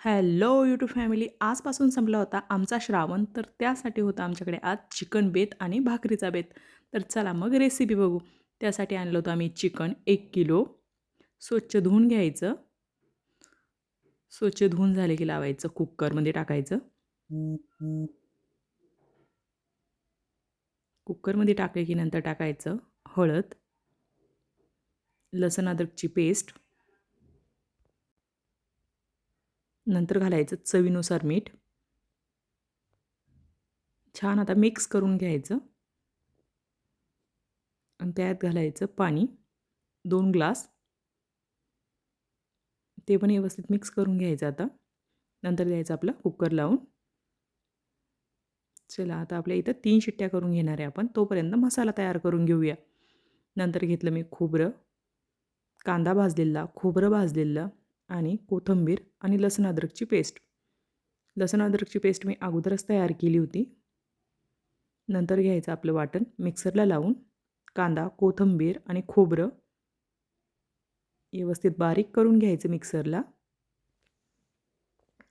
Hello YouTube family आजपासून संपला होता आमचा श्रावण तर त्यासाठी होता आमच्याकडे आज चिकन बेत आणि भाकरीचा बेत. तर चला मग रेसिपी बघू. त्यासाठी आणलं होतं आम्ही चिकन एक किलो. स्वच्छ धुवून घ्यायचं. स्वच्छ धुवून झाले की लावायचं कुकरमध्ये टाकायचं. कुकरमध्ये टाकले की नंतर टाकायचं हळद. लसण अद्रकची पेस्ट नंतर घालायचं चवीनुसार मीठ. छान आता मिक्स करून घ्यायचं. आणि त्यात घालायचं पाणी दोन ग्लास. ते पण व्यवस्थित मिक्स करून घ्यायचं आता. नंतर द्यायचं आपलं कुकर लावून. चला आता आपल्या इथं तीन शिट्ट्या करून घेणार आहे आपण. तोपर्यंत मसाला तयार करून घेऊया. नंतर घेतलं मी खोबरं. कांदा भाजलेला खोबरं भाजलेलं. आणि कोथिंबीर आणि लसण अद्रकची पेस्ट. लसण अद्रकची पेस्ट मी अगोदरच तयार केली होती. नंतर घ्यायचं आपलं वाटण. मिक्सरला लावून कांदा कोथिंबीर आणि खोबरं व्यवस्थित बारीक करून घ्यायचं मिक्सरला.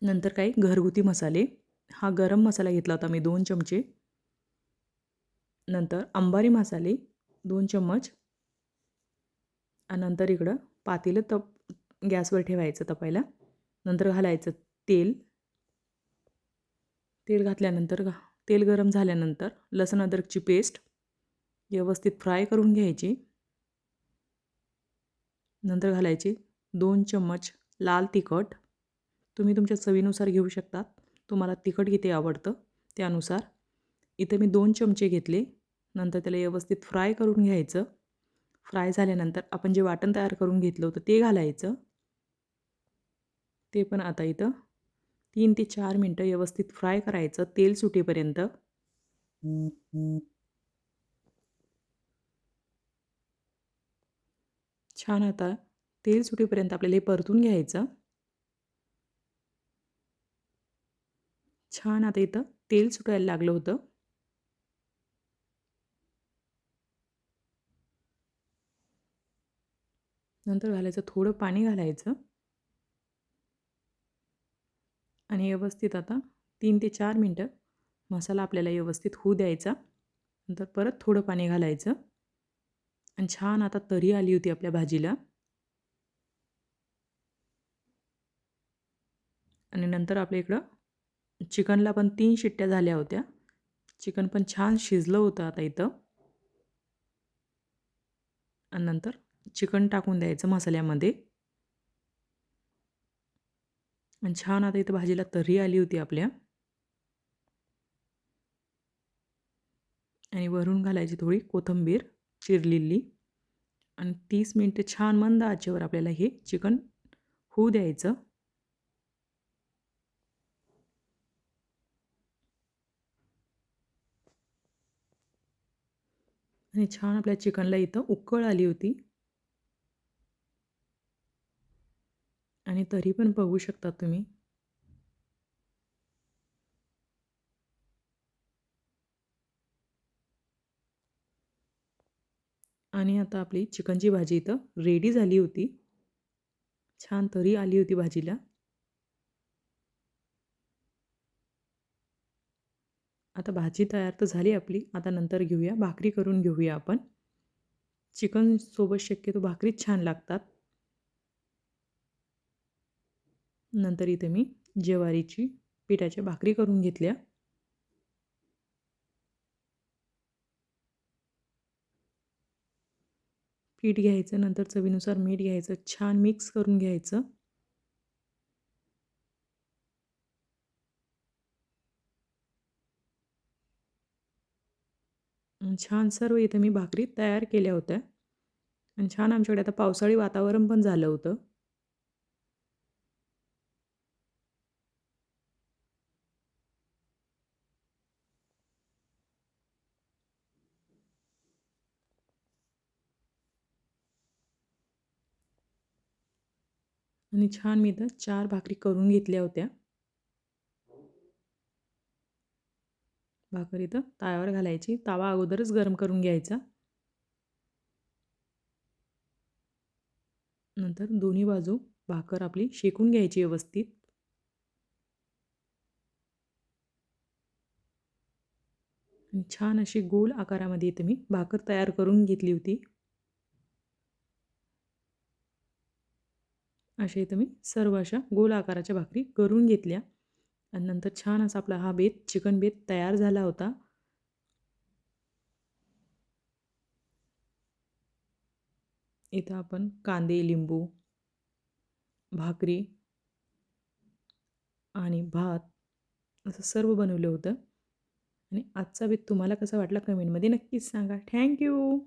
नंतर काही घरगुती मसाले. हा गरम मसाला घेतला होता मी दोन चमचे. नंतर अंबारी मसाले दोन चम्मच. आणि नंतर इकडं पातेलं तप गॅसवर ठेवायचं तपायला. नंतर घालायचं तेल. तेल घातल्यानंतर घा तेल गरम झाल्यानंतर लसण अद्रकची पेस्ट व्यवस्थित फ्राय करून घ्यायची. नंतर घालायची दोन चम्मच लाल तिखट. तुम्ही तुमच्या चवीनुसार घेऊ शकतात तुम्हाला तिखट किती आवडतं त्यानुसार. इथं मी दोन चमचे घेतले. नंतर त्याला व्यवस्थित फ्राय करून घ्यायचं. फ्राय झाल्यानंतर आपण जे वाटण तयार करून घेतलं होतं ते घालायचं. ते पण आता इथं. तीन ते चार मिनटं व्यवस्थित फ्राय करायचं तेल सुटेपर्यंत. छान आता तेल सुटेपर्यंत आपल्याला हे परतून घ्यायचं. छान आता इथं तेल सुटायला लागलं होतं. नंतर घालायचं थोडं पाणी घालायचं. आणि व्यवस्थित आता तीन ते चार मिनटं मसाला आपल्याला व्यवस्थित होऊ द्यायचा. नंतर परत थोडं पाणी घालायचं. आणि छान आता तरी आली होती आपल्या भाजीला. आणि नंतर आपल्या इकडं चिकनला पण तीन शिट्ट्या झाल्या होत्या. चिकन पण छान शिजलं होतं आता इथं. आणि नंतर चिकन टाकून द्यायचं मसाल्यामध्ये. छान आता इथं भाजीला तर्री आली होती आपल्या. आणि वरून घालायची थोडी कोथिंबीर चिरलेली. आणि तीस मिनटं छान मंद आचेवर आपल्याला हे चिकन होऊ द्यायचं. आणि छान आपल्या चिकनला इथं उकळ आली होती. आणि तरी पण बघू शकता तुम्ही. आणि आता आपली चिकनची भाजी इथं रेडी झाली होती. छान तरी आली होती भाजीला. आता भाजी तयार तर झाली आपली. आता नंतर घेऊया. भाकरी करून घेऊया आपण. चिकनसोबत शक्यतो भाकरीच छान लागतात. नंतर इथे मी ज्वारीची पिठाच्या भाकरी करून घेतल्या. पीठ घ्यायचं नंतर चवीनुसार मीठ घ्यायचं छान मिक्स करून घ्यायचं. छान सर्व इथे मी भाकरी तयार केल्या होत्या. आणि छान आमच्याकडे आता पावसाळी वातावरण पण झालं होतं. आणि छान मी इथं चार भाकरी करून घेतल्या होत्या. भाकर इथं तव्यावर घालायची. तवा अगोदरच गरम करून घ्यायचा. नंतर दोन्ही बाजू भाकर आपली शेकून घ्यायची व्यवस्थित. छान अशी गोल आकारामध्ये इथे मी भाकर तयार करून घेतली होती. अशा इथं मी सर्व अशा गोल आकाराच्या भाकरी करून घेतल्या. आणि नंतर छान असा आपला हा बेत चिकन बेत तयार झाला होता. इथं आपण कांदे लिंबू भाकरी आणि भात असं सर्व बनवलं होतं. आणि आजचा बेत तुम्हाला कसा वाटला कमेंटमध्ये नक्कीच सांगा. थँक्यू!